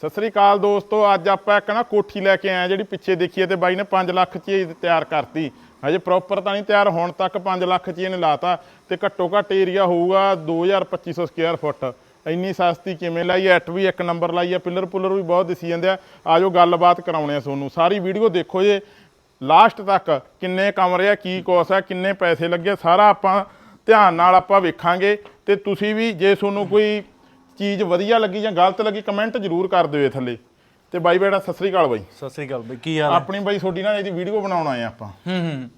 ਸਤਿ ਸ੍ਰੀ ਅਕਾਲ ਦੋਸਤੋ, ਅੱਜ ਆਪਾਂ ਇੱਕ ਨਾ ਕੋਠੀ ਲੈ ਕੇ ਆਏ ਆ ਜਿਹੜੀ ਪਿੱਛੇ ਦੇਖੀਏ ਤੇ ਬਾਈ ਨੇ 5 ਲੱਖ ਚ ਹੀ ਤਿਆਰ ਕਰਤੀ। ਹਜੇ ਪ੍ਰੋਪਰ ਤਾਂ ਨਹੀਂ ਤਿਆਰ, ਹੋਣ ਤੱਕ 5 ਲੱਖ ਚ ਹੀ ਇਹਨੇ ਲਾਤਾ ਤੇ ਘੱਟੋ ਘੱਟ ਏਰੀਆ ਹੋਊਗਾ 2250 ਸਕੁਅਰ ਫੁੱਟ ਇੰਨੀ ਸਸਤੀ ਕਿਵੇਂ ਲਾਈ ਐਟ ਵੀ ਇੱਕ ਨੰਬਰ ਲਾਈ ਆ ਪਿੱਲਰ ਪੁਲਰ ਵੀ ਬਹੁਤ ਦਿਸੀ ਜਾਂਦੇ ਆ। ਆਜੋ ਗੱਲਬਾਤ ਕਰਾਉਣੇ ਆ ਤੁਹਾਨੂੰ। ਸਾਰੀ ਵੀਡੀਓ ਦੇਖੋ ਜੇ। ਲਾਸਟ ਤੱਕ ਕਿੰਨੇ ਕਮਰੇ ਆ, ਕੀ ਕੋਸ ਆ, ਕਿੰਨੇ ਪੈਸੇ ਲੱਗੇ ਸਾਰਾ ਆਪਾਂ ਧਿਆਨ ਨਾਲ ਆਪਾਂ ਵੇਖਾਂਗੇ। ਤੇ ਤੁਸੀਂ ਵੀ ਜੇ ਤੁਹਾਨੂੰ ਕੋਈ ਚੀਜ਼ ਵਧੀਆ ਲੱਗੀ ਜਾਂ ਗਲਤ ਲੱਗੀ ਕਮੈਂਟ ਜ਼ਰੂਰ ਕਰ ਦਿਓ ਇਹ ਥੱਲੇ। ਤੇ ਬਾਈ ਬੇਟਾ ਸਤਿ ਸ੍ਰੀ ਅਕਾਲ ਬਾਈ। ਸਤਿ ਸ੍ਰੀ ਅਕਾਲ ਬਈ ਕੀ ਹਾਲ ਹੈ? ਆਪਣੀ ਬਾਈ ਤੁਹਾਡੀ ਨਾਲ ਇਹਦੀ ਵੀਡੀਓ ਬਣਾਉਣ ਆਏ ਆਪਾਂ। ਹੂੰ ਹੂੰ।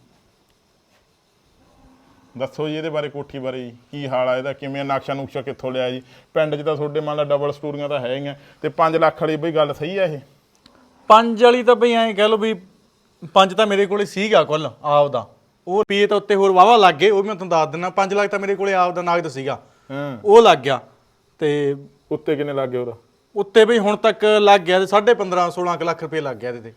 ਦੱਸੋ ਜੀ ਇਹਦੇ ਬਾਰੇ ਕੋਠੀ ਬਾਰੇ ਜੀ ਕੀ ਹਾਲ ਆ ਇਹਦਾ ਕਿਵੇਂ ਆ, ਨਕਸ਼ਾ ਨੁਕਸ਼ਾ ਕਿੱਥੋਂ ਲਿਆ ਜੀ? ਪਿੰਡ 'ਚ ਤਾਂ ਤੁਹਾਡੇ ਮੰਨ ਲਾ ਡਬਲ ਸਟੋਰੀਆਂ ਤਾਂ ਹੈ ਹੀ ਆ। ਤੇ 5 ਲੱਖ ਵਾਲੀ ਬਈ ਗੱਲ ਸਹੀ ਆ ਇਹ? ਪੰਜ ਵਾਲੀ ਤਾਂ ਬਈ ਐਂ ਕਹਿ ਲਓ ਵੀ ਪੰਜ ਤਾਂ ਮੇਰੇ ਕੋਲੇ ਸੀਗਾ ਕੁੱਲ ਆਪਦਾ। ਉਹ ਪੀਏ ਤਾਂ ਉੱਤੇ ਹੋਰ ਵਾਵਾ ਲੱਗ ਗਏ ਉਹ ਵੀ ਮੈਂ ਤੁਹਾਨੂੰ ਦੱਸ ਦਿੰਦਾ 5 ਲੱਖ ਤਾਂ ਮੇਰੇ ਕੋਲੇ ਆਪਦਾ ਨਗਦ ਸੀਗਾ। ਹਾਂ। ਉਹ ਲੱਗ ਗਿਆ। ਤੇ ਉੱਤੇ ਕਿੰਨੇ ਲੱਗ ਗਏ ਉਹਦਾ? ਉੱਤੇ ਬਈ ਹੁਣ ਤੱਕ ਲੱਗ ਗਿਆ ਤੇ 15.5 16 ਕੁ ਲੱਖ ਰੁਪਏ ਲੱਗ ਗਿਆ ਇਹਦੇ ਤੇ।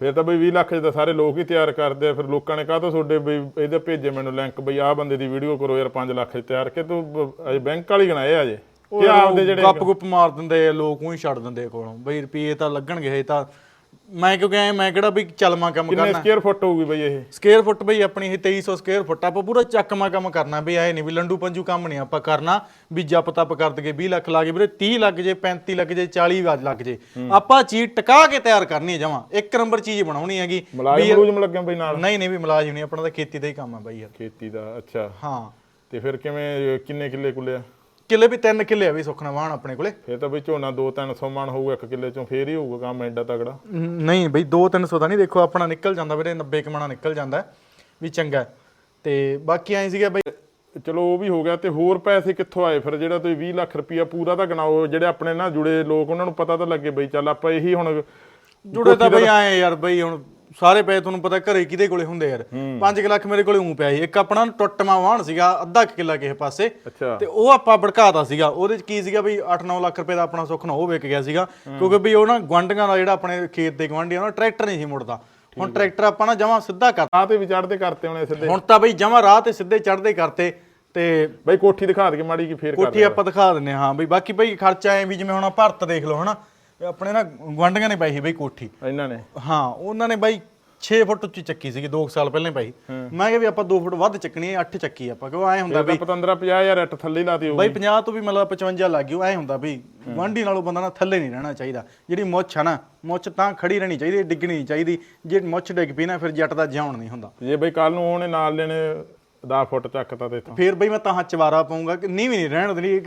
ਫਿਰ ਤਾਂ ਬਈ 20 ਲੱਖ ਤਾਂ ਸਾਰੇ ਲੋਕ ਹੀ ਤਿਆਰ ਕਰਦੇ ਆ ਫਿਰ ਲੋਕਾਂ ਨੇ ਕਾਹਤੋਂ ਤੁਹਾਡੇ ਬਈ ਇਹਦੇ ਭੇਜੇ ਮੈਨੂੰ ਲਿੰਕ ਬਈ ਆਹ ਬੰਦੇ ਦੀ ਵੀਡੀਓ ਕਰੋ ਯਾਰ 5 ਲੱਖ 'ਚ ਤਿਆਰ ਕਿ ਤੂੰ ਬ- ਅਜੇ ਬੈਂਕ ਵਾਲੀ ਗਣਾਏ ਅਜੇ? ਉਹ ਕਿ ਆਪਦੇ ਜਿਹੜੇ ਗੱਪ ਗੁੱਪ ਮਾਰ ਦਿੰਦੇ ਆ ਲੋਕ ਉਹੀ ਛੱਡ ਦਿੰਦੇ ਆ ਕੋਲੋਂ। ਬਈ ਰੁਪਏ ਤਾਂ ਲੱਗਣਗੇ ਇਹ ਤਾਂ ਮੈਂ ਕਿਉਂਕਿ ਐ ਮੈਂ ਕਿਹੜਾ ਵੀ ਚਲਮਾ ਕੰਮ ਕਿੰਨੇ ਕਰਨਾ। ਸਕੁਅਰ ਫੁੱਟ ਹੋਊਗੀ ਬਈ ਇਹ? ਸਕੁਅਰ ਫੁੱਟ ਬਈ ਆਪਣੀ ਇਹ 2300 ਸਕੁਅਰ ਫੁੱਟ ਆਪਾਂ ਪੂਰਾ ਚੱਕਮਾ ਕੰਮ ਕਰਨਾ ਵੀ ਐ ਨਹੀਂ ਵੀ ਲੰਡੂ ਪੰਜੂ ਕੰਮ ਨਹੀਂ ਆਪਾਂ ਕਰਨਾ ਵੀ ਜਪ ਤਪ ਕਰ ਦਗੇ 20 ਲੱਖ ਲਾ ਕੇ ਵੀਰੇ 30 ਲੱਖ ਜੇ 35 ਲੱਖ ਜੇ 40 ਵੱਜ ਲੱਖ ਜੇ। ਆਪਾਂ ਚੀਜ਼ ਟਿਕਾ ਕੇ ਤਿਆਰ ਕਰਨੀ ਹੈ ਜਮਾ ਇੱਕ ਨੰਬਰ ਚੀਜ਼ ਬਣਾਉਣੀ ਹੈਗੀ। ਮਲਾਜ਼ਮ ਮਲੂਜ਼ਮ ਲੱਗੇ ਬਈ ਨਾਲ? ਨਹੀਂ ਨਹੀਂ ਵੀ ਮਲਾਜ ਨਹੀਂ ਆਪਣਾ ਤਾਂ ਖੇਤੀ ਦਾ ਹੀ ਕੰਮ ਹੈ ਬਾਈ ਯਾਰ। ਖੇਤੀ ਦਾ ਅੱਛਾ। ਹਾਂ। ਤੇ ਫਿਰ ਕਿਵੇਂ ਕਿੰਨੇ ਕਿੱਲੇ ਕੁੱਲੇ ਆ? ਕਿੱਲੇ ਵੀ ਤਿੰਨ ਕਿੱਲੇ ਆ ਵੀ ਸੁਖਣਾ ਵਾਹਣ ਆਪਣੇ ਕੋਲੇ। ਫਿਰ ਤਾਂ ਬਈ ਝੋਨਾ 2-300 ਮਣ ਹੋਊਗਾ ਇੱਕ ਕਿੱਲੇ ਚੋਂ ਫੇਰ ਹੀ ਹੋਊਗਾ ਕੰਮ ਐਡਾ ਤਗੜਾ ਨਹੀਂ ਬਈ 2-300 ਦਾ ਨਹੀਂ ਦੇਖੋ ਆਪਣਾ ਨਿਕਲ ਜਾਂਦਾ ਵੀਰੇ 90 ਕਮਾਣਾ ਨਿਕਲ ਜਾਂਦਾ ਵੀ ਚੰਗਾ। ਤੇ ਬਾਕੀ ਐਂ ਸੀਗਾ ਬਈ ਚਲੋ ਉਹ ਵੀ ਹੋ ਗਿਆ ਤੇ ਹੋਰ ਪੈਸੇ ਕਿੱਥੋਂ ਆਏ? ਫਿਰ ਜਿਹੜਾ ਤੁਸੀਂ 20 ਲੱਖ ਰੁਪਇਆ ਪੂਰਾ ਤਾਂ ਗਣਾਓ ਜਿਹੜੇ ਆਪਣੇ ਨਾਲ ਜੁੜੇ ਲੋਕ ਉਹਨਾਂ ਨੂੰ ਪਤਾ ਤਾਂ ਲੱਗੇ ਬਈ ਚੱਲ ਆਪਾਂ ਇਹੀ ਹੁਣ ਜੁੜੇ ਤਾਂ ਬਈ ਆਏ ਯਾਰ ਬਈ ਹੁਣ ਸਾਰੇ ਪੈਸੇ ਤੁਹਾਨੂੰ ਪਤਾ ਘਰੇ ਕਿਹਦੇ ਕੋਲੇ ਹੁੰਦੇ ਯਾਰ? 5 ਲੱਖ ਮੇਰੇ ਕੋਲੇ ਉਂ ਪਿਆ ਸੀ। ਇੱਕ ਆਪਣਾ ਟੁੱਟਮਾ ਵਾਹਣ ਸੀਗਾ ਅੱਧਾ ਕੁ ਕਿੱਲਾ ਕਿਸੇ ਪਾਸੇ। ਅੱਛਾ। ਤੇ ਉਹ ਆਪਾਂ ਭੜਕਾਤਾ ਸੀਗਾ। ਉਹਦੇ ਚ ਕੀ ਸੀਗਾ ਬਈ 8-9 ਲੱਖ ਰੁਪਏ ਦਾ ਆਪਣਾ ਸੁੱਖ ਨਾ ਉਹ ਵਿਕ ਗਿਆ ਸੀਗਾ। ਕਿਉਂਕਿ ਬਈ ਉਹ ਨਾ ਗਵਾਂਢੀਆਂ ਦਾ ਜਿਹੜਾ ਆਪਣੇ ਖੇਤ ਦੇ ਗਵਾਂਢੀ ਆ ਨਾ ਟਰੈਕਟਰ ਨਹੀਂ ਸੀ ਮੁੜਦਾ। ਹੁਣ ਟਰੈਕਟਰ ਆਪਾਂ ਨਾ ਜਮਾ ਸਿੱਧਾ ਕਰ ਆ ਤੇ ਵੀ ਚੜਦੇ ਕਰਤੇ ਹੋਣੇ ਸਿੱਧੇ। ਹੁਣ ਤਾਂ ਬਈ ਜਮਾ ਰਾਹ ਤੇ ਸਿੱਧੇ ਚੜਦੇ ਕਰਤੇ ਤੇ ਬਈ ਕੋਠੀ ਦਿਖਾ ਦੇ ਮਾੜੀ ਕੀ ਫੇਰ ਕਰ ਕੋਠੀ ਆਪਾਂ ਦਿਖਾ ਦਿੰਨੇ ਹਾਂ। ਬਈ ਬਾਕੀ ਬਈ ਖਰਚਾ ਐ ਵੀ ਜਿਵੇਂ ਹੁਣ ਆਹ ਭਰਤ ਦੇਖ ਲਓ ਹਨਾ? ਇਹ ਆਪਣੇ ਨਾ ਗਵਾਂਢੀਆਂ ਨੇ ਪਾਈ ਸੀ ਬਈ ਕੋਠੀ। ਇਹਨਾਂ ਨੇ? ਹਾਂ ਉਹਨਾਂ ਨੇ ਬਾਈ 6 ਫੁੱਟ ਉੱਚੀ ਚੱਕੀ ਸੀਗੀ 2 ਸਾਲ ਪਹਿਲਾਂ ਪਾਈ। ਮੈਂ ਕਿਹਾ ਵੀ ਆਪਾਂ 2 ਫੁੱਟ ਵੱਧ ਚੱਕਣੀ ਹੈ 8 ਚੱਕੀ ਆਪਾਂ ਕਿਉਂ ਐ ਹੁੰਦਾ ਤਾਂ 15 50000 ਅੱਟ ਥੱਲੇ ਲਾਤੀ ਹੋਊ ਬਾਈ 50 ਤੋਂ ਵੀ ਮਤਲਬ 55 ਲੱਗ ਗਿਓ ਐ ਹੁੰਦਾ ਵੀ ਵਾਂਢੀ ਨਾਲੋਂ ਬੰਦਾ ਨਾ ਥੱਲੇ ਨਹੀਂ ਰਹਿਣਾ ਚਾਹੀਦਾ। ਜਿਹੜੀ ਮੁੱਛ ਆ ਨਾ ਮੁੱਛ ਤਾਂ ਖੜੀ ਰਹਿਣੀ ਚਾਹੀਦੀ ਡਿੱਗਣੀ ਨਹੀਂ ਚਾਹੀਦੀ। ਜੇ ਮੁੱਛ ਡਿੱਗ ਪਈ ਨਾ ਫਿਰ ਜੱਟ ਦਾ ਜਿਉਣ ਨਹੀਂ ਹੁੰਦਾ। ਜੇ ਬਈ ਕੱਲ ਨੂੰ ਉਹਨੇ ਨਾਲ ਲੈਣੇ 10 ਫੁੱਟ ਚੱਕਤਾ ਤੇ ਫਿਰ ਬਈ ਮੈਂ ਤਾਂ ਚਵਾਰਾ ਪਾਉਂਗਾ ਕਿ ਨੀਵੀਂ ਨਹੀਂ ਰਹਿਣ ਦੇਣੀ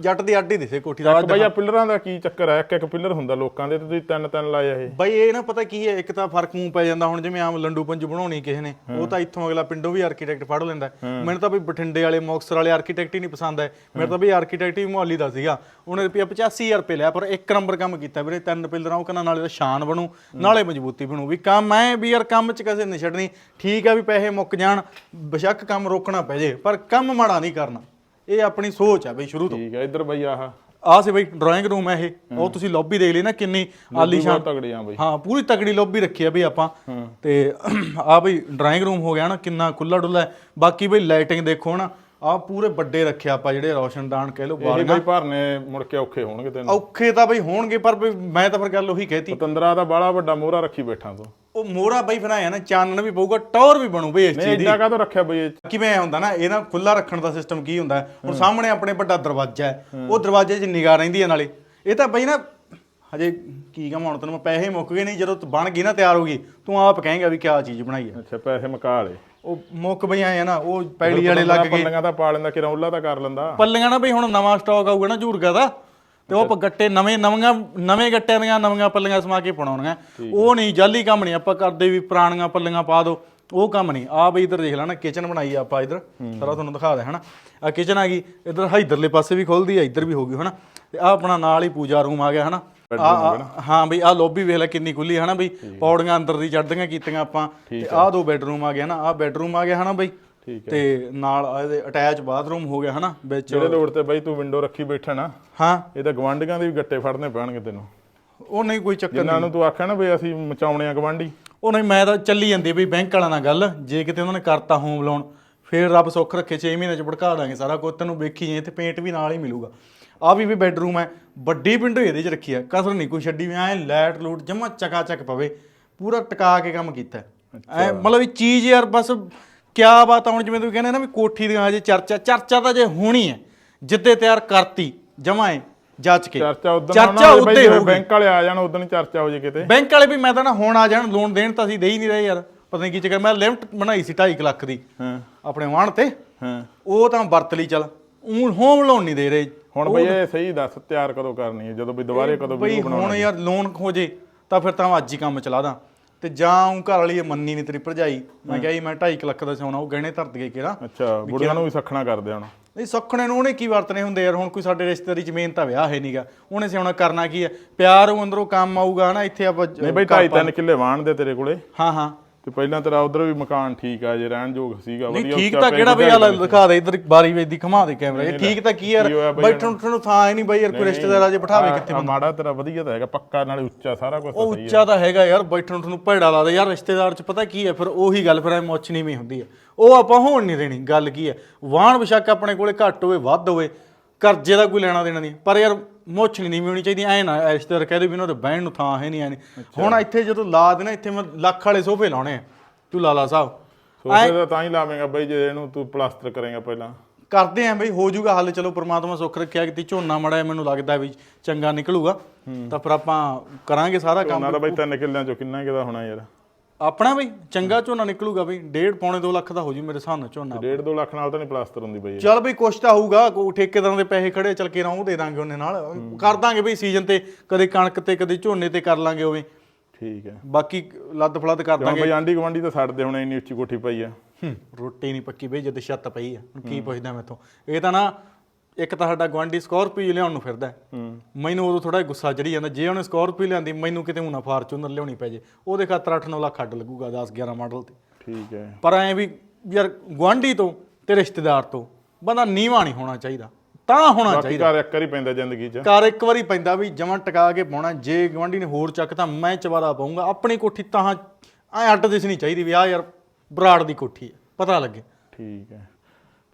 ਜੱਟ ਦੀ ਅੱਡੀ ਦਿਸੇ ਕੋਠੀ ਦਾ ਬਈ ਆ ਪਿੱਲਰਾਂ ਦਾ ਕੀ ਚੱਕਰ ਹੈ? ਇੱਕ ਇੱਕ ਪਿੱਲਰ ਹੁੰਦਾ ਲੋਕਾਂ ਦੇ ਤੇ ਤੁਸੀਂ ਤਿੰਨ ਤਿੰਨ ਲਾਏ ਆ ਇਹ। ਬਈ ਇਹ ਨਾ ਪਤਾ ਕੀ ਹੈ ਇੱਕ ਤਾਂ ਫ਼ਰਕ ਮੂੰਹ ਪੈ ਜਾਂਦਾ ਹੁਣ ਜਿਵੇਂ ਆਮ ਲੰਡੂ ਪੰਜੂ ਬਣਾਉਣੀ ਕਿਸੇ ਨੇ ਉਹ ਤਾਂ ਇੱਥੋਂ ਅਗਲਾ ਪਿੰਡੋਂ ਵੀ ਆਰਕੀਟੈਕਟ ਫੜ ਲੈਂਦਾ। ਹੈ। ਮੈਨੂੰ ਤਾਂ ਬਈ ਬਠਿੰਡੇ ਵਾਲੇ ਮੌਕਸਰ ਵਾਲੇ ਆਰਕੀਟੈਕਟ ਹੀ ਨਹੀਂ ਪਸੰਦ ਹੈ ਮੇਰੇ ਤਾਂ ਬਈ ਆਰਕੀਟੈਕਟ ਹੀ ਮੁਹੱਲੀ ਦਾ ਸੀਗਾ। ਉਹਨੇ ਰੁਪਿਆ 85000 ਰੁਪਏ ਲਿਆ ਪਰ ਇੱਕ ਨੰਬਰ ਕੰਮ ਕੀਤਾ ਵੀਰੇ ਤਿੰਨ ਪਿੱਲਰਾਂ ਉਹ ਕਹਿੰਦਾ ਨਾਲੇ ਤਾਂ ਸ਼ਾਨ ਬਣੂ ਨਾਲੇ ਮਜ਼ਬੂਤੀ ਬਣੂ। ਵੀ ਕੰਮ ਐ ਵੀ ਯਾਰ ਕੰਮ 'ਚ ਕਿਸੇ ਨਹੀਂ ਛੱਡਣੀ ਠੀਕ ਆ ਵੀ ਪੈਸੇ ਮੁੱਕ ਜਾਣ ਬੇਸ਼ੱਕ ਕੰਮ ਰੋਕਣਾ ਪੈ ਜੇ ਪਰ ਕੰਮ ਮਾੜਾ ਨਹੀਂ ਕਰਨਾ। ਇਹ ਆਪਣੀ ਸੋਚ ਆ ਬਈ ਸ਼ੁਰੂ ਤੋਂ। ਠੀਕ ਹੈ ਇੱਧਰ ਬਈ ਆਹ। ਆਹ ਸੀ ਬਈ ਡਰਾਇੰਗ ਰੂਮ ਹੈ ਇਹ। ਉਹ ਤੁਸੀਂ ਲੌਬੀ ਦੇਖ ਲਈ ਨਾ ਕਿੰਨੀ ਆਲੀਸ਼ਾਨ ਤਗੜੇ ਆ ਬਈ। ਹਾਂ ਪੂਰੀ ਤਕੜੀ ਲੌਬੀ ਰੱਖੀ ਆ ਬਈ ਆਪਾਂ। ਤੇ ਆ ਬਈ ਡਰਾਇੰਗ ਰੂਮ ਹੋ ਗਿਆ ਨਾ ਕਿੰਨਾ ਖੁੱਲਾ ਡੁੱਲਾ। ਬਾਕੀ ਬਈ ਲਾਈਟਿੰਗ ਦੇਖੋ ਨਾ ਆ ਪੂਰੇ ਵੱਡੇ ਰੱਖਿਆ ਆਪਾਂ ਜਿਹੜੇ ਰੋਸ਼ਨਦਾਨ ਕਹਿ ਲਓ ਇਹ ਬਈ ਭਰਨੇ ਮੁੜ ਕੇ ਔਖੇ ਹੋਣਗੇ ਤੈਨੂੰ। ਔਖੇ ਤਾਂ ਬਈ ਹੋਣਗੇ ਪਰ ਮੈਂ ਤਾਂ ਫਿਰ ਗੱਲ ਉਹੀ ਕਹਿਤੀ। ਪਤੰਦਰਾ ਦਾ ਬਾਲਾ ਵੱਡਾ ਮੋਹਰਾ ਰੱਖੀ ਬੈਠਾ ਤੂੰ। ਉਹ ਮੋਹਰਾ ਬਈ ਫਿਰ ਆਇਆ ਨਾ ਚਾਨਣ ਵੀ ਪਊਗਾ ਟੌਰ ਵੀ ਬਣੂ ਬਈ ਇਸ ਨਹੀਂ ਚੀਜ਼ ਦੀ। ਏਡਾ ਕਾਹਤੋਂ ਰੱਖਿਆ ਬਈ ਇਹ? 'ਚ? ਕਿਵੇਂ ਹੁੰਦਾ ਨਾ ਇਹ ਨਾ ਖੁੱਲਾ ਰੱਖਣ ਦਾ ਸਿਸਟਮ ਕੀ ਹੁੰਦਾ? ਹੈ? ਹੁਣ ਸਾਹਮਣੇ ਆਪਣੇ ਵੱਡਾ ਦਰਵਾਜ਼ਾ ਹੈ ਉਹ ਦਰਵਾਜ਼ੇ 'ਚ ਨਿਗਾਹ ਰਹਿੰਦੀ ਹੈ ਨਾਲੇ। ਇਹ ਤਾਂ ਬਈ ਨਾ ਹਜੇ ਕੀ ਕਹਾਂ ਹੁਣ ਤੈਨੂੰ ਮੈਂ ਪੈਸੇ ਮੁੱਕ ਗਏ ਨਹੀਂ ਜਦੋਂ ਤੂੰ ਬਣ ਗਈ ਨਾ ਤਿਆਰ ਹੋ ਗਈ ਤੂੰ ਆਪ ਕਹੇਂਗਾ ਵੀ ਕਿਆ ਚੀਜ਼ ਬਣਾਈ ਹੈ। ਅੱਛਾ ਪੈਸੇ ਮਕਾ ਲੇ। ਉਹ ਮੁੱਕ ਬਈ ਆਏ ਆ ਨਾ ਉਹ ਪੈੜੀ ਵਾਲੇ ਲੱਗ ਗਏ। ਪੱਲੀਆਂ ਤਾਂ ਪਾ ਲੈਂਦਾ ਕਿ ਰੌਲਾ ਤਾਂ ਕਰ ਲੈਂਦਾ। ਪੱਲੀਆਂ ਨਾ ਬਈ ਹੁਣ ਨਵਾਂ ਸਟਾਕ ਆਊਗਾ ਨਾ ਝੂਰਗਾ ਦਾ ਤੇ ਉਹ ਪ- ਗੱਟੇ ਨਵੇਂ ਨਵੀਆਂ ਨਵੇਂ ਗੱਟਿਆਂ ਦੀਆਂ ਨਵੀਆਂ ਪੱਲੀਆਂ ਸਮਾ ਕੇ ਪਾਉਣੀਆਂ ਉਹ ਨਹੀਂ ਜਾਲੀ ਕੰਮ ਨਹੀਂ। ਆਪਾਂ ਕਰਦੇ ਵੀ ਪੁਰਾਣੀਆਂ ਪੱਲੀਆਂ ਪਾ ਦੋ। ਉਹ ਕੰਮ ਨਹੀਂ। ਆ ਬਈ ਇਧਰ ਦੇਖ ਲੈਣਾ ਕਿਚਨ ਬਣਾਈ ਆਪਾਂ ਇਧਰ। ਸਾਰਾ ਤੁਹਾਨੂੰ ਦਿਖਾ ਦੇ ਹਨਾ? ਆ ਕਿਚਨ ਆ ਗਈ। ਇਧਰ ਇਧਰਲੇ ਪਾਸੇ ਵੀ ਖੁੱਲਦੀ ਆ ਇਧਰ ਵੀ ਹੋ ਗਈ ਹਨਾ? ਤੇ ਆ ਆਪਣਾ ਨਾਲ ਹੀ ਪੂਜਾ ਰੂਮ ਆ ਗਿਆ ਹਨਾ? ਹਾਂ ਬਈ ਆ ਲੌਬੀ ਵੇਖ ਲੈ ਕਿੰਨੀ ਖੁੱਲੀ ਹਨਾ ਬਈ? ਪੌੜੀਆਂ ਅੰਦਰ ਦੀ ਚੜ੍ਹਦੀਆਂ ਕੀਤੀਆਂ ਆਪਾਂ। ਤੇ ਆ ਦੋ ਬੈੱਡਰੂਮ ਆ ਗਿਆ ਨਾ ਆ ਬੈੱਡਰੂਮ ਆ ਗਿਆ ਹਨਾ ਬਈ? ਠੀਕ ਤੇ ਨਾਲ ਇਹਦੇ ਅਟੈਚ ਬਾਥਰੂਮ ਹੋ ਗਿਆ ਹਨਾ ਵਿੱਚ ਜਿਹੜੇ ਲੋੜ ਤੇ ਬਈ ਤੂੰ ਵਿੰਡੋ ਰੱਖੀ ਬੈਠਾ ਨਾ ਹਾਂ। ਇਹ ਤਾਂ ਗਵਾਂਢੀਆਂ ਦੇ ਵੀ ਗੱਟੇ ਫੜਨੇ ਪੈਣਗੇ ਤੈਨੂੰ। ਉਹ ਨਹੀਂ ਕੋਈ ਚੱਕਰ ਜਿਨ੍ਹਾਂ ਨੂੰ ਤੂੰ ਆਖਿਆ ਨਾ ਬਈ ਅਸੀਂ ਮਚਾਉਣੇ ਆ ਗਵਾਂਢੀ ਉਹ ਨਹੀਂ ਮੈਂ ਤਾਂ ਚੱਲੀ ਜਾਂਦੀ ਬਈ ਬੈਂਕ ਵਾਲਾ ਨਾਲ ਗੱਲ। ਜੇ ਕਿਤੇ ਉਹਨਾਂ ਨੇ ਕਰਤਾ ਹੋਮ ਲੋਨ ਫੇਰ ਰੱਬ ਸੁੱਖ ਰੱਖੇ 6 ਮਹੀਨੇ ਚ ਭੜਕਾ ਦਾਂਗੇ ਸਾਰਾ ਕੁਝ ਤੈਨੂੰ ਵੇਖੀ ਜੇ ਤੇ ਪੇਂਟ ਵੀ ਨਾਲ ਹੀ ਮਿਲੂਗਾ। ਆ ਵੀ ਵੀ ਬੈਡਰੂਮ ਹੈ ਵੱਡੀ ਵਿੰਡੋ ਇਹਦੇ ਚ ਰੱਖੀ ਹੈ। ਕਸਰ ਨਹੀਂ ਕੋਈ ਛੱਡੀ ਵੀ ਐ ਲਾਈਟ ਲੂਟ ਜਮਾ ਚਕਾ ਚੱਕ ਪਵੇ। ਪੂਰਾ ਟਿਕਾ ਕੇ ਕੰਮ ਕੀਤਾ। ਐ ਮਤਲਬ ਇਹ ਚੀਜ਼ ਯਾਰ ਬਸ ਕਿਆ ਬਾਤ ਆ ਹੁਣ ਜਿਵੇਂ ਤੂੰ ਕਹਿੰਦਾ ਨਾ ਵੀ ਕੋਠੀ ਦੀਆਂ ਹਜੇ ਚਰਚਾ ਚਰਚਾ ਤਾਂ ਜੇ ਹੋਣੀ ਹੈ। ਜਿੱਦੇ ਤਿਆਰ ਕਰਤੀ ਜਮਾ ਹੈ ਜੱਜ ਕੇ। ਚਰਚਾ ਉਦੋਂ ਚਰਚਾ ਉੱਤੇ ਹੋਊਗੀ। ਬੈਂਕ ਵਾਲੇ ਆ ਜਾਣ ਉਦੋਂ ਚਰਚਾ ਹੋ ਜੇ ਕਿਤੇ। ਬੈਂਕ ਵਾਲੇ ਵੀ ਮੈਂ ਤਾਂ ਨਾ ਹੁਣ ਆ ਜਾਣ ਲੋਨ ਦੇਣ ਤਾਂ ਅਸੀਂ ਦੇ ਹੀ ਨਹੀਂ ਰਹੇ ਯਾਰ। ਪਤਾ ਨਹੀਂ ਕੀ ਚੱਕਰ ਮੈਂ ਲਿਮਟ ਬਣਾਈ ਸੀ 2.5 ਲੱਖ ਦੀ ਹਾਂ। ਆਪਣੇ ਵਾਹਣ ਤੇ। ਹਾਂ। ਉਹ ਤਾਂ ਵਰਤ ਲਈ ਚੱਲ। ਊਂ ਹੋਮ ਲੋਨ ਨਹੀਂ ਦੇ ਰਹੇ। ਹੁਣ ਬਈ ਇਹ ਸਹੀ ਦੱਸ ਤਿਆਰ ਕਦੋਂ ਕਰਨੀ ਹੈ? ਜਦੋਂ ਵੀ ਦੁਬਾਰੇ ਕਦੋਂ ਬਈ ਵੀਡੀਓ ਹੁਣ ਯਾਰ ਲੋਨ ਹੋ ਜੇ ਤਾਂ ਫਿਰ ਤਾਂ ਅੱਜ ਹੀ ਕੰਮ ਚਲਾ ਦਾਂ। ਤੇ ਜਾਂ ਉਹ ਘਰ ਵਾਲੀ ਇਹ ਮੰਨੀ ਨਹੀਂ ਤੇਰੀ ਭਰਜਾਈ। ਮੈਂ ਕਿਹਾ ਜੀ ਮੈਂ 2.5 ਲੱਖ ਦਾ ਸੋਨਾ ਉਹ ਗਹਿਣੇ ਧਰਤ ਗਏ ਕਿਹੜਾ? ਅੱਛਾ ਬੁੜੀਆਂ ਨੂੰ ਵੀ ਸਖਣਾ ਕਰਦੇ ਹੁਣ। ਨਹੀਂ ਸੌਖਣੇ ਨੂੰ ਉਹਨੇ ਕੀ ਵਰਤਨੇ ਹੁੰਦੇ ਯਾਰ? ਹੁਣ ਕੋਈ ਸਾਡੇ ਰਿਸ਼ਤੇਦਾਰੀ ਜ਼ਮੀਨ ਤਾਂ ਵਿਆਹ ਹੈ ਨਹੀਂਗਾ ਉਹਨੇ ਸਿਆਉਣਾ ਕਰਨਾ ਕੀ ਹੈ? ਪਿਆਰ ਉਹ ਅੰਦਰੋਂ ਕੰਮ ਆਊਗਾ ਨਾ ਇੱਥੇ ਆਪਾਂ ਨਹੀਂ ਬਈ ਢਾਈ ਤਿੰਨ ਕਿੱਲੇ ਵਾਣ ਦੇ ਤੇਰੇ ਕੋਲੇ। ਹਾਂ ਹਾਂ। ਤੇ ਪਹਿਲਾਂ ਤੇਰਾ ਉਧਰ ਵੀ ਮਕਾਨ ਠੀਕ ਆ ਜੇ ਰਹਿਣ ਯੋਗ ਸੀਗਾ ਨਹੀਂ ਵਧੀਆ ਠੀਕ ਉੱਚਾ ਤਾਂ ਪਿੰਡ ਕਿਹੜਾ ਬਈ ਆ ਦਿਖਾ ਦੇ ਇਧਰ ਬਾਰੀ ਵੇਚ ਦੀ ਘਮਾ ਦੇ ਕੈਮਰਾ। ਇਹ ਠੀਕ ਤਾਂ ਕੀ ਯਾਰ ਬੈਠਣ ਉੱਠਣ ਨੂੰ ਥਾਂ ਹੀ ਨਹੀਂ ਬਈ ਯਾਰ ਕੋਈ ਰਿਸ਼ਤੇਦਾਰ ਜੇ ਬਿਠਾਵੇ ਕਿੱਥੇ ਆਹ ਮਾੜਾ ਤੇਰਾ ਵਧੀਆ ਤਾਂ ਹੈਗਾ ਪੱਕਾ ਨਾਲੇ ਉੱਚਾ ਸਾਰਾ ਕੁਝ ਉਹ ਉੱਚਾ ਤਾਂ ਹੈਗਾ ਯਾਰ ਬੈਠਣ ਉੱਠਣ ਨੂੰ ਭੈੜਾ ਲੱਗਦਾ ਯਾਰ ਰਿਸ਼ਤੇਦਾਰ ਚ ਪਤਾ ਕੀ ਹੈ ਫਿਰ ਉਹੀ ਗੱਲ ਫਿਰ ਐ ਮੁੱਛ ਨੀਵੀਂ ਹੁੰਦੀ ਹੈ। ਉਹ ਆਪਾਂ ਹੋਣ ਨਹੀਂ ਦੇਣੀ ਗੱਲ ਕੀ ਹੈ? ਵਾਹਣ ਬਿਸ਼ੱਕ ਆਪਣੇ ਕੋਲੇ ਘੱਟ ਹੋਵੇ ਵੱਧ ਹੋਵੇ ਕਰਜ਼ੇ ਦਾ ਕੋਈ ਲੈਣਾ ਦੇਣਾ ਨਹੀਂ। ਪਰ ਯਾਰ ਮੁੱਛ ਨਹੀਂ ਨੀਵੀਂ ਹੋਣੀ ਚਾਹੀਦੀ ਐ ਨਾ ਰਿਸ਼ਤੇਦਾਰ ਕਹਦੇ ਵੀ ਇਹਨਾਂ ਦੇ ਬਹਿਣ ਨੂੰ ਥਾਂ ਹੈ ਨਹੀਂ ਐ ਨਹੀਂ ਹੁਣ ਇੱਥੇ ਜਦੋਂ ਲਾ ਦੇਣਾ ਇੱਥੇ ਮੈਂ ਲੱਖ ਵਾਲੇ ਸੋਫੇ ਲਾਉਣੇ ਆ ਤੂੰ ਲਾਲਾ ਸਾਹਿਬ। ਸੋਫੇ ਦਾ ਤਾਂ ਹੀ ਲਾਵੇਂਗਾ ਬਈ ਜੇ ਇਹਨੂੰ ਤੂੰ ਪਲਾਸਟਰ ਕਰੇਗਾ ਪਹਿਲਾਂ। ਕਰਦੇ ਆਂ ਬਈ ਹੋ ਜਾਊਗਾ ਹੱਲ ਚਲੋ ਪ੍ਰਮਾਤਮਾ ਸੁੱਖ ਰੱਖਿਆ ਕਿ ਝੋਨਾ ਮੜਾ ਮੈਨੂੰ ਲੱਗਦਾ ਵੀ ਚੰਗਾ ਨਿਕਲੂਗਾ। ਤਾਂ ਫਿਰ ਆਪਾਂ ਕਰਾਂਗੇ ਸਾਰਾ ਕੰਮ। ਉਹਨਾਂ ਦਾ ਬਈ ਤਿੰਨ ਕਿੱਲਿਆਂ ਚੋਂ ਕਿੰਨਾ ਕਿਦਾ ਹੋਣਾ ਯਾਰ। ਆਪਣਾ ਬਈ ਚੰਗਾ ਝੋਨਾ ਨਿਕਲੂਗਾ ਬਈ ਡੇਢ ਪੌਣੇ 2 ਲੱਖ ਦਾ ਹੋ ਜੂ ਮੇਰੇ ਹਿਸਾਬ ਨਾਲ ਝੋਨਾ। ਡੇਢ ਦੋ ਲੱਖ ਨਾਲ ਤਾਂ ਨਹੀਂ ਪਲਾਸਟਰ ਹੁੰਦੀ ਬਈ। ਚੱਲ ਬਈ ਕੁਛ ਤਾਂ ਹੋਊਗਾ ਕੋ ਠੇਕੇਦਾਰਾਂ ਦੇ ਪੈਸੇ ਖੜੇ ਚੱਲ ਕੇ ਨਾ ਉਹ ਦੇ ਦਾਂਗੇ ਉਹਨੇ ਨਾਲ। ਕਰ ਦਾਂਗੇ ਬਈ ਸੀਜ਼ਨ ਤੇ ਕਦੇ ਕਣਕ ਤੇ ਕਦੇ ਝੋਨੇ ਤੇ ਕਰ ਲਾਂਗੇ ਉਵੇਂ। ਠੀਕ ਹੈ। ਬਾਕੀ ਲੱਦ ਫਲੱਦ ਕਰ ਦਾਂਗੇ। ਬਈ ਆਂਢੀ ਗਵਾਂਢੀ ਤਾਂ ਛੱਡਦੇ ਹੁਣ ਇੰਨੀ ਉੱਚੀ ਕੋਠੀ ਪਈ ਆ। ਰੋਟੀ ਨਹੀਂ ਪੱਕੀ ਬਈ ਜਦ ਛੱਤ ਪਈ ਆ। ਹੁਣ ਕੀ ਪੁੱਛਦਾ ਮੈਥੋਂ। ਇਹ ਤਾਂ ਨਾ ਇੱਕ ਤਾਂ ਸਾਡਾ ਗਵਾਂਢੀ ਸਕੋਰਪੀਓ ਲਿਆਉਣ ਨੂੰ ਫਿਰਦਾ ਹੈ। ਮੈਨੂੰ ਉਦੋਂ ਥੋੜਾ ਗੁੱਸਾ ਚੜੀ ਜਾਂਦਾ। ਜੇ ਉਹਨੇ ਸਕੋਰਪੀਓ ਲਿਆਂਦੀ ਮੈਨੂੰ ਕਿਤੇ ਹੁਣਾ ਫਾਰਚੂਨਰ ਲਿਆਉਣੀ ਪੈ ਜੇ। ਉਹਦੇ ਖਾਤਰ 8-9 ਲੱਖ ਅੱਡ ਲੱਗੂਗਾ 10-11 ਮਾਡਲ ਤੇ। ਠੀਕ ਹੈ। ਪਰ ਐ ਵੀ ਯਾਰ ਗਵਾਂਢੀ ਤੋਂ ਤੇ ਰਿਸ਼ਤੇਦਾਰ ਤੋਂ ਬੰਦਾ ਨੀਵਾ ਨਹੀਂ ਹੋਣਾ ਚਾਹੀਦਾ। ਤਾਂ ਹੋਣਾ ਬਾਕੀ ਚਾਹੀਦਾ। ਘਰ ਇੱਕ ਵਾਰੀ ਪੈਂਦਾ ਜ਼ਿੰਦਗੀ 'ਚ। ਘਰ ਇੱਕ ਵਾਰੀ ਪੈਂਦਾ ਵੀ ਜਮਾਂ ਟਿਕਾ ਕੇ ਪਾਉਣਾ। ਜੇ ਗਵਾਂਢੀ ਨੇ ਹੋਰ ਚੱਕ ਤਾਂ ਮੈਂ ਚਵਾਰਾ ਪਾਉਂਗਾ ਆਪਣੀ ਕੋਠੀ ਤਾਂ ਐ ਅੱਡ ਦਿਸਣੀ ਚਾਹੀਦੀ ਵੀ ਆ ਯਾਰ ਬਰਾੜ ਦੀ ਕੋਠੀ ਹੈ। ਪਤਾ ਲੱਗੇ। ਠੀਕ ਹੈ।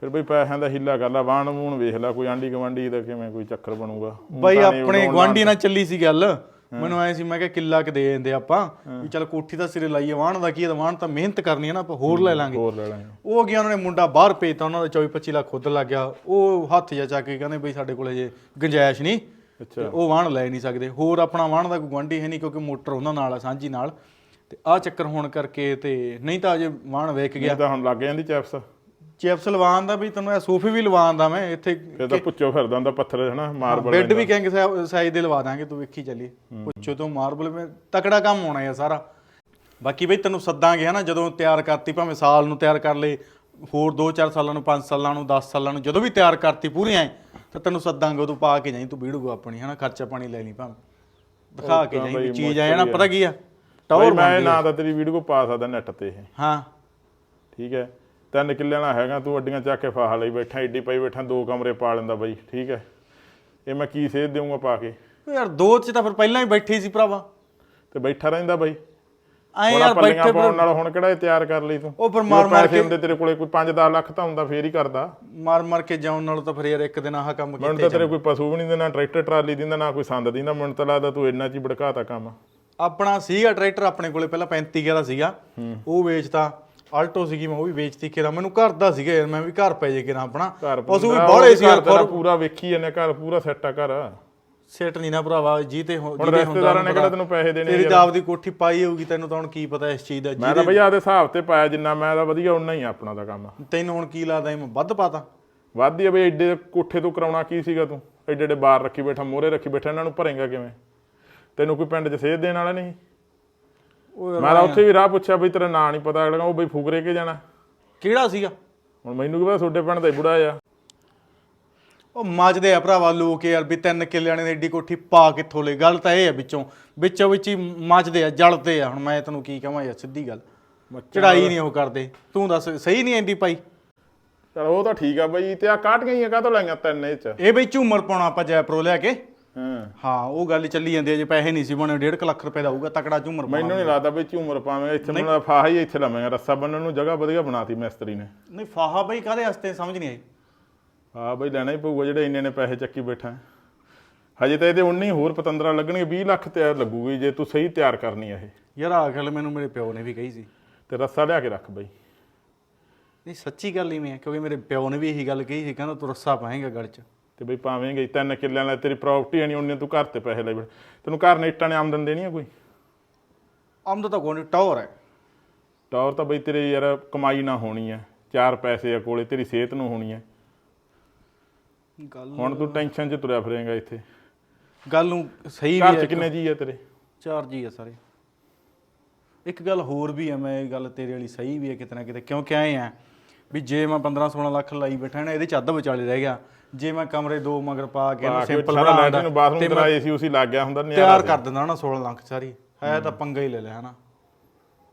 ਫਿਰ ਬਈ ਪੈਸਿਆਂ ਦਾ ਹਿੱਲਾ ਕਰ ਲਾ ਵਾਣ ਵੂਣ ਵੇਖ ਲੈ ਕੋਈ ਆਂਢੀ ਗਵਾਂਢੀ ਦਾ ਕਿਵੇਂ ਕੋਈ ਚੱਕਰ ਬਣੂਗਾ। ਬਈ ਆਪਣੇ ਗਵਾਂਢੀ ਨਾਲ ਚੱਲੀ ਸੀ ਗੱਲ ਮੈਨੂੰ ਐ ਸੀ ਮੈਂ ਕਿਹਾ ਕਿੱਲਾ ਕਿ ਦੇ ਦਿੰਦੇ ਆਪਾਂ ਵੀ ਚੱਲ ਕੋਠੀ ਦਾ ਸਿਰੇ ਲਾਈਏ ਵਾਹਣ ਦਾ ਕੀ ਹੈ ਵਾਹਣ ਤਾਂ ਮਿਹਨਤ ਕਰਨੀ ਹੈ ਨਾ ਆਪਾਂ ਹੋਰ ਲੈ ਲਾਂਗੇ। ਹੋਰ ਲੈ ਲਾਂਗੇ। ਉਹ ਗਿਆ ਉਹਨਾਂ ਨੇ ਮੁੰਡਾ ਬਾਹਰ ਭੇਜਤਾ ਉਹਨਾਂ ਦਾ 24 25 ਲੱਖ ਖੁਦ ਲੱਗ ਗਿਆ। ਉਹ ਹੱਥ ਜਾ ਚੱਕ ਕੇ ਕਹਿੰਦੇ ਬਈ ਸਾਡੇ ਕੋਲੇ ਜੇ ਗੁੰਜਾਇਸ਼ ਨਹੀਂ ਅੱਛਾ। ਉਹ ਵਾਹਣ ਲੈ ਨਹੀਂ ਸਕਦੇ। ਹੋਰ ਆਪਣਾ ਵਾਹਣ ਦਾ ਕੋਈ ਗੁਆਂਢੀ ਹੈ ਨਹੀਂ ਕਿਉਂਕਿ ਮੋਟਰ ਉਹਨਾਂ ਨਾਲ ਆ ਸਾਂਝੀ ਨਾਲ। ਤੇ ਆਹ ਚੱਕਰ ਹੋਣ ਕਰਕੇ ਤੇ ਨਹੀਂ ਤਾਂ ਅਜੇ ਵਾਹਣ ਵੇਚ ਗਿਆ। ਤਾਂ ਹੁਣ ਲੱਗ ਜਾਂਦੀ ਚੈਪਸ ਚਿਪਸ ਲਵਾਉਣ ਦਾ ਵੀ ਤੈਨੂੰ ਇਹ ਸੋਫੇ ਵੀ ਲਵਾਉਣ ਦਾ ਮੈਂ ਇੱਥੇ ਫਿਰ ਤਾਂ ਪੁੱਛੋ ਫਿਰਦਾ ਹੁੰਦਾ ਪੱਥਰ ਹਨਾ ਮਾਰਬਲ ਬੈੱਡ ਵੀ ਕਹਿੰਗੇ ਸਾਈਜ਼ ਦੇ ਲਵਾ ਦਾਂਗੇ ਤੂੰ ਵੇਖੀ ਚੱਲੀ। ਪੁੱਛੋ ਤੋਂ ਮਾਰਬਲ ਵਿੱਚ ਤਕੜਾ ਕੰਮ ਹੋਣਾ ਯਾਰ ਸਾਰਾ। ਬਾਕੀ ਬਈ ਤੈਨੂੰ ਸੱਦਾਂਗੇ ਹਨਾ ਜਦੋਂ ਤਿਆਰ ਕਰਤੀ ਭਾਵੇਂ ਸਾਲ ਨੂੰ ਤਿਆਰ ਕਰ ਲੇ ਹੋਰ 2-4 ਸਾਲਾਂ ਨੂੰ 5 ਸਾਲਾਂ ਨੂੰ 10 ਸਾਲਾਂ ਨੂੰ ਜਦੋਂ ਵੀ ਤਿਆਰ ਕਰਤੀ ਪੂਰੀਆਂ ਐ ਤਾਂ ਤੈਨੂੰ ਸੱਦਾਂਗੇ ਉਦੋਂ ਪਾ ਕੇ ਜਾਈ ਤੂੰ ਵੀੜੂਗਾ ਆਪਣੀ ਹਨਾ ਖਰਚਾ ਪਾਣੀ ਲੈ ਲਈ ਭਾਵੇਂ। ਦਿਖਾ ਕੇ ਜਾਈ ਵੀ ਚੀਜ਼ ਆਏ ਨਾ ਪਤਾ ਕੀ ਆ? ਟੌਰ ਮੈਂ ਨਾ ਤਾਂ ਤੇਰੀ ਵੀਡੀਓ ਪਾ ਸਕਦਾ ਨੈਟ ਤੇ ਇਹ। ਹਾਂ। ਠੀਕ ਹੈ। ਤਿੰਨ ਕਿੱਲਿਆਂ ਨਾਲ ਹੈਗਾ ਤੂੰ ਅੱਡੀਆਂ ਚੱਕ ਕੇ ਫਾਹ ਲਈ ਬੈਠਾ ਏਡੀ ਪਈ ਬੈਠਾ ਦੋ ਕਮਰੇ ਪਾ ਲੈਂਦਾ ਬਾਈ ਠੀਕ ਹੈ। ਇਹ ਮੈਂ ਕੀ ਸੇਧ ਦੇਵਾਂਗਾ ਪਾ ਕੇ? ਯਾਰ ਦੋ ਚ ਤਾਂ ਫਿਰ ਪਹਿਲਾਂ ਹੀ ਬੈਠੀ ਸੀ ਭਰਾਵਾ। ਤੇ ਬੈਠਾ ਰਹਿੰਦਾ ਬਾਈ। ਹੁਣ ਯਾਰ ਬੈਠੇ ਪਾਉਣ ਨਾਲ ਹੁਣ ਕਿਹੜਾ ਤਿਆਰ ਕਰ ਲਈ ਤੂੰ? ਉਹ ਫਿਰ ਮਾਰ ਮਾਰ ਪੈਸੇ ਹੁੰਦੇ ਤੇਰੇ ਕੋਲੇ ਕੋਈ 5-10 ਲੱਖ ਤਾਂ ਹੁੰਦਾ ਫੇਰ ਹੀ ਕਰਦਾ। ਮਾਰ ਮਾਰ ਕੇ ਜਾਉਣ ਨਾਲ ਤਾਂ ਫਿਰ ਯਾਰ ਇੱਕ ਦਿਨ ਆਹ ਕੰਮ ਮੈਨੂੰ ਕੀਤਾ ਤਾਂ ਤੇਰੇ ਕੋਈ ਪਸ਼ੂ ਵੀ ਨਹੀਂ ਦਿੰਦਾ ਟਰੈਕਟਰ ਟਰਾਲੀ ਦਿੰਦਾ ਨਾ ਕੋਈ ਸੰਦ ਦਿੰਦਾ ਮੈਨੂੰ ਤਾਂ ਲੱਗਦਾ ਤੂੰ ਇੰਨਾ ਚ ਹੀ ਭੜਕਾਤਾ ਕੰਮ। ਆਪਣਾ ਸੀਗਾ ਟਰੈਕਟਰ ਆਪਣੇ ਕੋਲੇ ਪਹਿਲਾਂ 35 ਦਾ ਸੀਗਾ। ਉਹ ਵੇਚਤਾ। ਆਲਟੋ ਸੀਗੀ ਮੈਂ ਉਹ ਵੀ ਵੇਚਤੀ ਕਿਰਾ ਮੈਨੂੰ ਘਰ ਦਾ ਸੀਗਾ ਯਾਰ ਮੈਂ ਵੀ ਘਰ ਪੈ ਜੇ ਕਿਰਾ ਆਪਣਾ। ਘਰ ਪਸ਼ੂ ਵੀ ਬੋਲੇ ਸੀ ਘਰ ਯਾਰ ਤੇਰਾ ਪੂਰਾ ਵੇਖੀ ਇਹਨੇ ਘਰ ਪੂਰਾ ਸੈੱਟ ਆ ਘਰ। ਸੈਟ ਨਹੀਂ ਨਾ ਭਰਾਵਾ ਜੀ ਤੇ ਹੋ- ਜਿਹਦੇ ਰਿਸ਼ਤੇਦਾਰਾਂ ਨੇ ਹੁੰਦਾ ਕਿਹੜਾ ਤੈਨੂੰ ਪੈਸੇ ਦੇਣੇ ਤੇਰੀ ਤਾਂ ਆਪਦੀ ਕੋਠੀ ਪਾਈ ਹੋਊਗੀ ਤੈਨੂੰ ਤਾਂ ਹੁਣ ਕੀ ਪਤਾ ਇਸ ਚੀਜ਼ ਦਾ ਮੈਂ ਤਾਂ ਬਈ ਆਦੇ ਹਿਸਾਬ ਤੇ ਪਾਇਆ ਜਿੰਨਾ ਮੈਂ ਤਾਂ ਵਧੀਆ ਉਨਾ ਹੀ ਆਪਣਾ ਦਾ ਕੰਮ। ਤੈਨੂੰ ਹੁਣ ਕੀ ਲੱਗਦਾ ਮੈਂ ਵੱਧ ਪਾਤਾ ਵਾਦੀ ਆ ਬਈ ਐਡੇ ਕੋਠੇ ਤੋਂ ਕਰਾਉਣਾ ਕੀ ਸੀਗਾ ਤੂੰ? ਐਡੇ ਐਡੇ ਬਾਰ ਰੱਖੀ ਬੈਠਾ ਮੋਰੇ ਰੱਖੀ ਬੈਠਾ ਇਹਨਾਂ ਨੂੰ ਭਰੇਗਾ ਕਿਵੇਂ? ਤੈਨੂੰ ਕੋਈ ਪਿੰਡ 'ਚ ਸੇਧ ਦੇਣ ਵਾਲਾ ਨਹੀਂ? ਮੈਂ ਤਾਂ ਉੱਥੇ ਵੀ ਰਾਹ ਪੁੱਛਿਆ ਬਈ ਤੇਰਾ ਨਾਂ ਨਹੀਂ ਪਤਾ ਅਗਲਾ ਉਹ ਬਈ ਫੁਗਰੇ ਕੇ ਜਾਣਾ। ਕਿਹੜਾ ਸੀਗਾ? ਹੁਣ ਮੈਨੂੰ ਕੀ ਪਤਾ ਤੁਹਾਡੇ ਪਿੰਡ ਦਾ ਹੀ ਬੁੜਾ ਆ। ਉਹ ਮੱਜਦੇ ਆ ਭਰਾਵਾ ਲੋਕ ਯਾਰ ਵੀ ਤਿੰਨ ਕਿੱਲਿਆਂ ਨੇ ਏਡੀ ਕੋਠੀ ਪਾ ਕਿੱਥੋਂ ਲੈ ਗੱਲ ਤਾਂ ਇਹ ਆ ਵਿੱਚੋਂ। ਵਿੱਚੋਂ ਵਿੱਚ ਹੀ ਮੱਜਦੇ ਆ ਜਲਦੇ ਆ। ਹੁਣ ਮੈਂ ਤੈਨੂੰ ਕੀ ਕਹਾਂ ਯਾਰ ਸਿੱਧੀ ਗੱਲ। ਚੜਾਈ ਨਹੀਂ ਉਹ ਕਰਦੇ। ਤੂੰ ਦੱਸ ਸਹੀ ਨਹੀਂ ਐਂਦੀ ਪਾਈ? ਚਲ ਉਹ ਤਾਂ ਠੀਕ ਆ ਬਈ ਤੇ ਆ ਕਾਟ ਗਈਆਂ ਕਾਹਤੋਂ ਲਾਈਆਂ ਤਿੰਨ ਇਹ 'ਚ? ਇਹ ਬਈ ਝੂਮਰ ਪਾਉਣਾ ਆਪਾਂ ਜੈਪਰੋ ਲਿਆ ਕੇ। ਹਾਂ। ਹਾਂ ਉਹ ਗੱਲ ਚੱਲੀ ਜਾਂਦੀ ਹੈ ਜੇ ਪੈਸੇ ਨਹੀਂ ਸੀ ਬਣੇ 1.5 ਲੱਖ ਰੁਪਏ ਦਾ ਹੋਊਗਾ ਤਕੜਾ ਝੂਮਰ ਪਾਉਣਾ ਮੈਨੂੰ ਨਹੀਂ ਲੱਗਦਾ ਬਈ ਝੂਮਰ ਪਾਵੇਂ ਇੱਥੇ ਮੈਨੂੰ ਫਾਹਾ ਹੀ ਇੱਥੇ ਲਾਵਾਂਗਾ ਰੱਸਾ ਬੰਨਣ ਨੂੰ ਜਗ੍ਹਾ ਵਧੀਆ ਬਣਾਤੀ ਮਿਸਤਰੀ ਨੇ। ਨਹੀਂ ਫਾਹਾ ਬਈ ਕਾਦੇ ਵਾਸਤੇ ਸਮਝ ਨਹੀਂ ਆਈ। ਹਾਂ ਬਈ ਲੈਣਾ ਹੀ ਪਊਗਾ ਜਿਹੜੇ ਇੰਨੇ ਨੇ ਪੈਸੇ ਚੱਕੀ ਬੈਠਾ। ਹਜੇ ਤਾਂ ਇਹਦੇ 19 ਹੋਰ ਪਤੰਦਰਾ ਲੱਗਣਗੇ 20 ਲੱਖ ਤਿਆਰ ਲੱਗੂਗੀ ਜੇ ਤੂੰ ਸਹੀ ਤਿਆਰ ਕਰਨੀ ਆ ਇਹ। ਯਾਰ ਆ ਗੱਲ ਮੈਨੂੰ ਮੇਰੇ ਪਿਓ ਨੇ ਵੀ ਕਹੀ ਸੀ। ਤੇ ਰੱਸਾ ਲਿਆ ਕੇ ਰੱਖ ਬਈ। ਨਹੀਂ ਸੱਚੀ ਗੱਲ ਇਵੇਂ ਹੈ ਕਿਉਂਕਿ ਮੇਰੇ ਪਿਓ ਨੇ ਵੀ ਇਹੀ ਗੱਲ ਕਹੀ ਸੀ ਕਹਿੰਦਾ ਤੂੰ ਰੱਸਾ ਪਾਏਂਗਾ ਗਲ 'ਚ। ਤੇ ਬਈ ਪਾਵੇਂਗੇ ਤਿੰਨ ਕਿੱਲਿਆਂ ਨਾਲ ਤੇਰੀ ਪ੍ਰਾਪਰਟੀ ਨਹੀਂ ਉਹਨੇ ਤੂੰ ਘਰ ਤੇ ਪੈਸੇ ਲੈ ਬੈਠ ਤੈਨੂੰ ਘਰ ਨੇ ਇੱਟਾਂ ਨੇ ਆਮਦਨ ਦੇਣੀ ਆ ਕੋਈ? ਆਮਦ ਤਾਂ ਕੋਈ ਟੌਰ ਹੈ। ਟੌਰ ਤਾਂ ਬਈ ਤੇਰੇ ਯਾਰ ਕਮਾਈ ਨਾ ਹੋਣੀ ਆ ਚਾਰ ਪੈਸੇ ਆ ਕੋਲੇ ਤੇਰੀ ਸਿਹਤ ਨੂੰ ਹੋਣੀ ਆ ਗੱਲ ਹੁਣ ਤੂੰ ਟੈਨਸ਼ਨ 'ਚ ਤੁਰਿਆ ਫਿਰੇਂਗਾ ਇੱਥੇ। ਗੱਲ ਨੂੰ ਸਹੀ ਵੀ ਘਰ 'ਚ ਹੈ ਕਿੰਨੇ ਜੀ ਆ ਤੇਰੇ? ਚਾਰ ਜੀ ਆ ਸਾਰੇ। ਇੱਕ ਗੱਲ ਹੋਰ ਵੀ ਹੈ ਮੈਂ ਇਹ ਗੱਲ ਤੇਰੇ ਵਾਲੀ ਸਹੀ ਵੀ ਹੈ ਕਿਤੇ ਨਾ ਕਿਤੇ ਕਿਉਂਕਿ ਐ ਆ ਵੀ ਜੇ ਮੈਂ 15 16 ਲੱਖ ਲਾਈ ਬੈਠਾ ਨਾ ਇਹਦੇ ਚ ਅੱਧ ਵਿਚਾਲੇ ਰਹਿ ਗਿਆ। ਜੇ ਮੈਂ ਕਮਰੇ ਦੋ ਮਗਰ ਪਾ ਕੇ ਇਹਨੂੰ ਸਿੰਪਲ ਸਾਰਾ ਬਣਾ ਲੈਟਰ ਨੂੰ ਬਾਥਰੂਮ ਤੇਰਾ ਏਸੀ ਉਸੀ ਲੱਗ ਗਿਆ ਹੁੰਦਾ ਨਿਆਰਾ ਤਿਆਰ ਕਰ ਦਿੰਦਾ ਨਾ 16 ਲੱਖ ਸਾਰੀ। ਹੈ ਤਾਂ ਪੰਗਾ ਹੀ ਲੈ ਲਿਆ ਹਨਾ।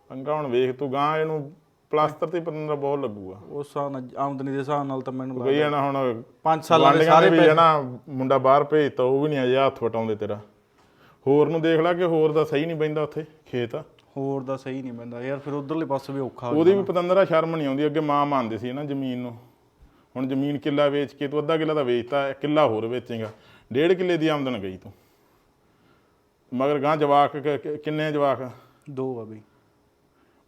ਪੰਗਾ ਹੁਣ ਵੇਖ ਤੂੰ ਗਾਂ ਇਹਨੂੰ ਪਲਾਸਟਰ ਤੇ ਪਤੰਦਰਾ ਬਹੁਤ ਲੱਗੂਗਾ। ਉਸ ਨਾਲ ਆਮਦਨੀ ਦੇ ਹਿਸਾਬ ਨਾਲ ਤਾਂ ਮੈਨੂੰ ਆ ਨਾ ਹੁਣ 5 ਸਾਲਾਂ ਦੇ ਸਾਰੇ ਵੀ ਜਣਾ ਮੁੰਡਾ ਬਾਹਰ ਭੇਜਤਾ ਉਹ ਵੀ ਨਹੀਂ ਅਜੇ ਹੱਥ ਵਟਾਉਂਦੇ ਤੇਰਾ। ਹੋਰ ਨੂੰ ਦੇਖ ਲੈ ਕਿ ਹੋਰ ਦਾ ਸਹੀ ਨਹੀਂ ਬੈਂਦਾ ਉੱਥੇ ਖੇਤ। ਹੋਰ ਦਾ ਸਹੀ ਨਹੀਂ ਬੰਦਾ ਯਾਰ ਫਿਰ ਉਧਰਲੇ ਪਾਸੇ ਵੀ ਔਖਾ ਹੋ ਉਹਦੀ ਵੀ ਪਤੰਦਰਾ ਸ਼ਰਮ ਨਹੀਂ ਆਉਂਦੀ ਅੱਗੇ ਮਾਂ ਮੰਨਦੇ ਸੀ ਨਾ ਜ਼ਮੀਨ ਨੂੰ। ਹੁਣ ਜ਼ਮੀਨ ਕਿੱਲਾ ਵੇਚ ਕੇ ਤੂੰ ਅੱਧਾ ਕਿੱਲਾ ਤਾਂ ਵੇਚਤਾ ਕਿੱਲਾ ਹੋਰ ਵੇਚੇਗਾ। ਡੇਢ ਕਿੱਲੇ ਦੀ ਆਮਦਨ ਗਈ ਤੂੰ। ਮਗਰ ਗਾਂ ਜਵਾਕ ਕ- ਕਿੰਨੇ ਜਵਾਕ? ਦੋ ਆ ਬਈ।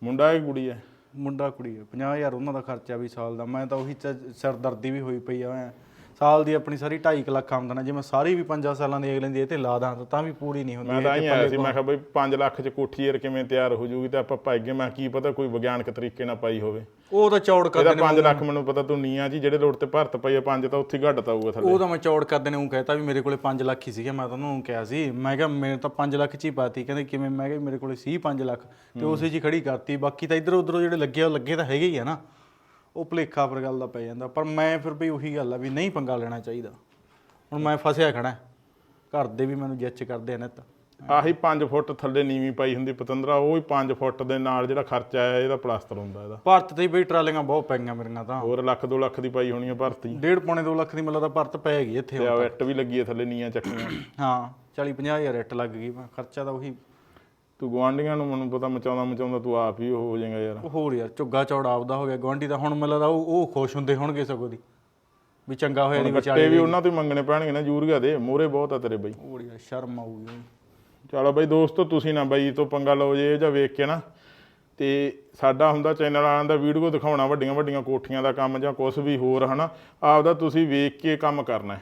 ਮੁੰਡਾ ਹੈ ਕਿ ਕੁੜੀ ਹੈ ਮੁੰਡਾ ਕੁੜੀ ਆ। 50000 ਉਹਨਾਂ ਦਾ ਖਰਚਾ ਵੀ ਸਾਲ ਦਾ। ਮੈਂ ਤਾਂ ਉਹੀ ਚ- ਸਿਰਦਰਦੀ ਵੀ ਹੋਈ ਪਈ ਆ। ਸਾਲ ਦੀ ਆਪਣੀ ਸਾਰੀ 2.5 ਲੱਖ ਆਮਦਨ ਆ ਜੇ ਮੈਂ ਸਾਰੀ ਵੀ 5 ਸਾਲਾਂ ਦੀ ਅਗਲੇ ਦੀ ਇਹ ਤੇ ਲਾ ਦਾਂ ਤਾਂ ਤਾਂ ਵੀ ਪੂਰੀ ਨਹੀਂ ਹੁੰਦੀ ਮੈਂ ਤਾਂ ਹੀ ਆਇਆ ਸੀ ਮੈਂ ਕਿਹਾ ਬਈ 5 ਲੱਖ ਚ ਕੋਠੀ ਯਾਰ ਕਿਵੇਂ ਤਿਆਰ ਹੋ ਜੂਗੀ ਤੇ ਆਪਾਂ ਪਾਈਏ ਮੈਂ ਕੀ ਪਤਾ ਕੋਈ ਵਿਗਿਆਨਕ ਤਰੀਕੇ ਨਾਲ ਪਾਈ ਹੋਵੇ। ਉਹ ਤਾਂ ਚੌੜ ਕਰਦੇ ਨੇ 5 ਲੱਖ ਮੈਨੂੰ ਪਤਾ ਤੂੰ ਨੀਆਂ ਜੀ ਜਿਹੜੇ ਰੋਡ ਤੇ ਭਰਤ ਪਈ ਆ 5 ਤਾਂ ਉੱਥੇ ਹੀ ਘੱਟ ਤਾਊਗਾ ਥੱਲੇ। ਉਹ ਤਾਂ ਮੈਂ ਚੌੜ ਕਰਦੇ ਨੇ ਉਹ ਕਹਿਤਾ ਵੀ ਮੇਰੇ ਕੋਲੇ 5 ਲੱਖ ਹੀ ਸੀਗਾ ਮੈਂ ਤਾਂ ਉਹਨੂੰ ਕਿਹਾ ਸੀ। ਮੈਂ ਕਿਹਾ ਮੇਰੇ ਤਾਂ 5 ਲੱਖ ਚ ਹੀ ਪਾਤੀ ਕਹਿੰਦੇ ਕਿਵੇਂ? ਮੈਂ ਕਿਹਾ ਮੇਰੇ ਕੋਲੇ ਸੀ 5 ਲੱਖ ਤੇ ਉਸੇ ਹੀ ਖੜੀ ਕਰਤੀ ਬਾਕੀ ਤਾਂ ਇੱਧਰ ਉੱਧਰ ਜਿਹੜੇ ਲੱਗੇ ਆ ਲੱਗੇ ਤਾਂ ਹੈਗੇ ਹੀ ਆ ਨਾ। ਉਹ ਭੁਲੇਖਾ ਪਰ ਗੱਲ ਦਾ ਪੈ ਜਾਂਦਾ। ਪਰ ਮੈਂ ਫਿਰ ਵੀ ਉਹੀ ਗੱਲ ਆ ਵੀ ਨਹੀਂ ਪੰਗਾ ਲੈਣਾ ਚਾਹੀਦਾ। ਹੁਣ ਮੈਂ ਫਸਿਆ ਖੜਾ। ਘਰ ਦੇ ਵੀ ਮੈਨੂੰ ਜੱਚ ਕਰਦੇ ਆ ਨਿੱਤ। ਆਹੀ 5 ਫੁੱਟ ਥੱਲੇ ਨੀਵੀਂ ਪਾਈ ਹੁੰਦੀ ਪਤੰਦਰਾ ਉਹ ਹੀ 5 ਫੁੱਟ ਦੇ ਨਾਲ ਜਿਹੜਾ ਖਰਚਾ ਆਇਆ ਇਹਦਾ ਪਲਾਸਟਰ ਹੁੰਦਾ ਇਹਦਾ। ਭਾਰਤ ਤੇ ਹੀ ਬਈ ਟਰਾਲੀਆਂ ਬਹੁਤ ਪਈਆਂ ਮੇਰੀਆਂ ਤਾਂ। ਹੋਰ ਲੱਖ 2 ਲੱਖ ਦੀ ਪਾਈ ਹੋਣੀ ਆ ਭਰਤੀ ਡੇਢ ਪੌਣੇ 2 ਲੱਖ ਦੀ ਮਤਲਬ ਤਾਂ ਭਰਤ ਪੈ ਗਈ ਇੱਥੇ ਤੇ ਆ ਵੈਟ ਵੀ ਲੱਗੀ ਆ ਥੱਲੇ ਨੀਆਂ ਚੱਕੀਆਂ। ਹਾਂ 40 50 ਹਜ਼ਾਰ ਰੇਟ ਲੱਗ ਗਈ। ਖਰਚਾ ਤਾਂ ਉਹੀ ਤੂੰ ਗਵਾਂਢੀਆਂ ਨੂੰ ਮੈਨੂੰ ਪਤਾ ਮਚਾਉਂਦਾ ਮਚਾਉਂਦਾ ਤੂੰ ਆਪ ਹੀ ਉਹ ਹੋ ਜਾਏਗਾ ਯਾਰ। ਹੋਰ ਯਾਰ ਝੁੱਗਾ ਚੌੜਾ ਆਪਦਾ ਹੋ ਗਿਆ। ਗਵਾਂਢੀ ਦਾ ਹੁਣ ਮੈਨੂੰ ਲੱਗਦਾ ਉਹ ਉਹ ਖੁਸ਼ ਹੁੰਦੇ ਹੋਣਗੇ ਸਗੋਂ ਦੀ। ਵੀ ਚੰਗਾ ਹੋਇਆ ਦੀ ਗੱਟੇ ਵੀ ਉਹਨਾਂ ਤੋਂ ਹੀ ਮੰਗਣੇ ਪੈਣਗੇ ਨਾ ਯੂਰੀਆ ਦੇ ਮੋਰੇ ਬਹੁਤ ਆ ਤੇਰੇ ਬਈ। ਹੋਰ ਯਾਰ ਸ਼ਰਮ ਆਊਗੀ ਚਲੋ ਬਈ ਦੋਸਤੋ ਤੁਸੀਂ ਨਾ ਬਈ ਤੋਂ ਪੰਗਾ ਲਓ ਜੇ ਜਾਂ ਵੇਖ ਕੇ ਨਾ ਤੇ ਸਾਡਾ ਹੁੰਦਾ ਚੈਨਲ ਵਾਲਿਆਂ ਦਾ ਵੀਡੀਓ ਦਿਖਾਉਣਾ ਵੱਡੀਆਂ ਵੱਡੀਆਂ ਕੋਠੀਆਂ ਦਾ ਕੰਮ ਜਾਂ ਕੁਝ ਵੀ ਹੋਰ ਹਨਾ? ਆਪਦਾ ਤੁਸੀਂ ਵੇਖ ਕੇ ਕੰਮ ਕਰਨਾ।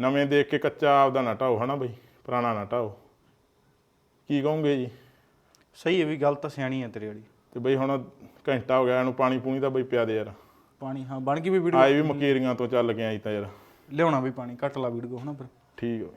ਨਵੇਂ ਦੇਖ ਕੇ ਕੱਚਾ ਆਪਦਾ ਨਾ ਢਾਓ ਹਨਾ ਬਈ? ਪੁਰਾਣਾ ਨਾ ਢਾਓ। ਕੀ ਕਹੋਗੇ ਜੀ? ਸਹੀ ਹੈ ਵੀ ਗੱਲ ਤਾਂ ਸਿਆਣੀ ਹੈ ਤੇਰੀ ਵਾਲੀ। ਤੇ ਬਈ ਹੁਣ ਘੰਟਾ ਹੋ ਗਿਆ ਇਹਨੂੰ ਪਾਣੀ ਪੂਣੀ ਤਾਂ ਬਈ ਪਿਆ ਦੇ ਯਾਰ। ਪਾਣੀ ਹਾਂ ਬਣ ਗਈ ਵੀ ਵੀਡੀਓ। ਆਏ ਵੀ ਮਕੇਰੀਆਂ ਤੋਂ ਚੱਲ ਕੇ ਆਈ ਤਾਂ ਯਾਰ। ਲਿਆਉਣਾ ਵੀ ਪਾਣੀ ਘੱਟ ਲਾ ਵੀਡੀਓ ਹਨਾ ਫਿਰ। ਠੀਕ ਹੈ